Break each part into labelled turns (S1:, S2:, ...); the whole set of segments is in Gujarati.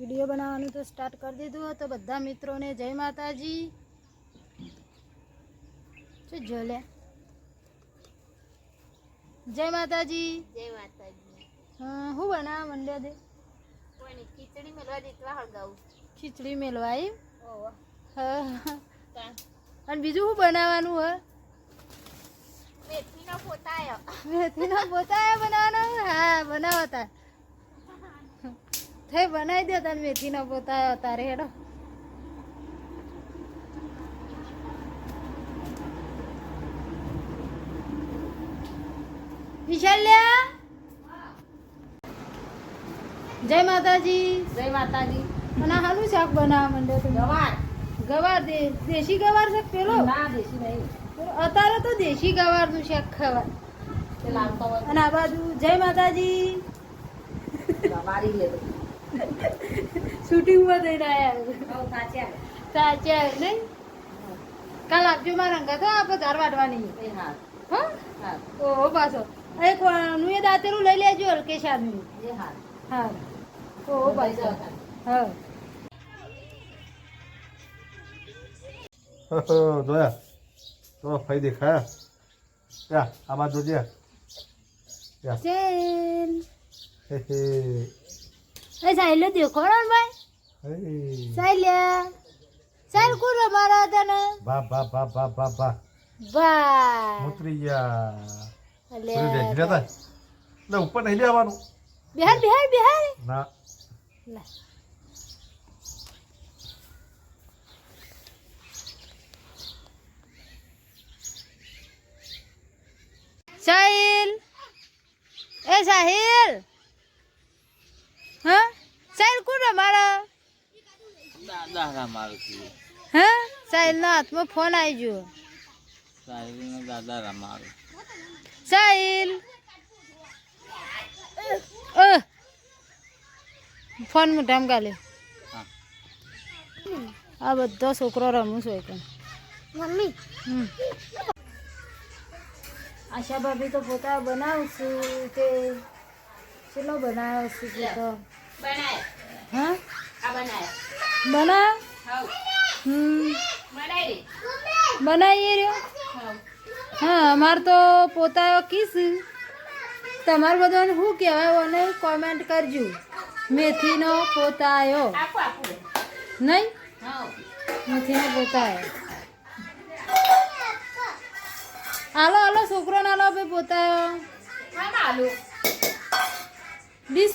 S1: વીડિયો બનાવવાનું તો સ્ટાર્ટ કરી દીધું તો બધા મિત્રોને જય માતાજી. શું જો લે જય માતાજી.
S2: જય માતાજી.
S1: હા હું બનાવવા મંડ્યા દે?
S2: ખીચડી મેળવા દીધવા હળગાવું.
S1: ખીચડી હા.
S2: કાં
S1: અને બીજું શું બનાવવાનું હે
S2: મેથીનો પોતાયો.
S1: મેથીનો પોતાયો બનાવવાનો? હા બનાવતા. થઈ બનાવી દે તાર મેથીનો પોતા તારે હેડો. વિશાલ્યા? જય માતાજી.
S2: જય માતાજી.
S1: અને હાલું શાક બનાવવા માંડે તો.
S2: ગવાર.
S1: ગવાર દે દેશી ગવાર છે પેલો?
S2: ના દેશી નહીં.
S1: અત્યારે તો દેશી ગવારનું શાક ખાવા
S2: તે
S1: અને આ બાજુ જય માતાજી.
S2: ગવારી લેતો
S1: શૂટિંગમાં થઈને આવ્યા.
S2: સાચા
S1: નહીં? કાલ આપજો મારા અંગા તો આપણે ધાર વાટવાની
S2: હા.
S1: હો?
S2: હા.
S1: ઓહો પાછો. એક કોનું એ દાંતેલું લઈ લેજો અલ્કેશ આદમી
S2: હા.
S1: હા. ઓહો પાછો. હા.
S3: જોયા. તો ફાઈ દેખાયા. યા આ બાજુ જોજે.
S1: એ સાહેલ દેખો ને ભાઈ? સાહેલ સાહેલ કુરો મારા હતા ને
S3: બા બા બા બા બા બા.
S1: બા
S3: ઉતરી ગયા.
S1: અલે
S3: ભેગી રહેતા ઉપર નહીં લેવાનું
S1: બિહાર બિહાર બિહાર
S3: ના.
S1: ના સાહિલ. એ સાહિલ. હા? સાહેબ કોણ રમાડો
S4: દાદા રમાડું છું
S1: હા? સાહિલના હાથમાં ફોન આવી ગયો
S4: સાહેબને દાદા રમાડું
S1: સાહિલ. ફોન મોઢામાં ગાલે
S4: હા.
S1: આ બધો છોકરો રમું છું એકમ
S2: મમ્મી.
S1: આશા ભાભી તો પોતા બનાવશું કે ચલો બનાવશું કે તો?
S2: બનાય.
S1: હા?
S2: આ બનાય.
S1: હમ.
S2: બનાય
S1: બનાવીએ રહ્યો? હા અમાર તો પોતા કીસ તમારે બધાને શું કહેવાય અને કોમેન્ટ કરજો. મેથીનો પોતાયો. નહીં? મેથીનો પોતાયો. હાલો હાલો છોકરો ના હાલો ભાઈ પોતાયો.
S2: હા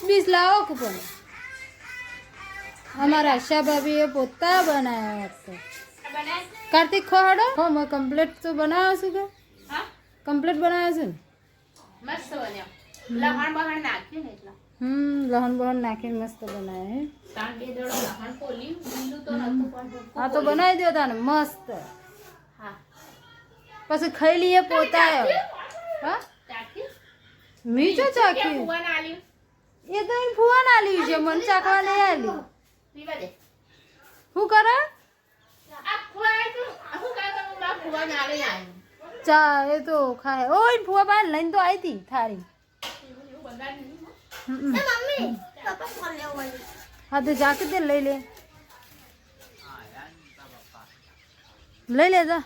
S1: બીસ લાવો કે પણ? અમારા આશા ભાભીએ પોતા બનાવ્યા
S2: બનાય
S1: કાર્તિક ખોડો હો મેં કમ્પ્લીટ તો બનાવ્યો છું કે?
S2: હા?
S1: કમ્પ્લીટ બનાવ્યો છે ને?
S2: મસ્ત બન્યો. લહણ બહણ નાખ્યું ને એટલા.
S1: હમ લહણ બહણ નાખીને મસ્ત બનાવે
S2: હે. લીલું તો
S1: બનાવી દો તાને મસ્ત.
S2: હા.
S1: પછી ખાઈ લઈએ પોતાયો હા? મીઠો ચાખ્યું? એ તો ફુવાન આલ્યું છે મને ચાખવા નહીં આલ્યું.
S2: પીવા દે.
S1: શું કરે?
S2: બા
S1: ચા એ તો ખાય. ઓય ફુવા બાન લઈને તો આવી હતી થારી હા તો જાકે તે લઈ લે. લઈ લે જા.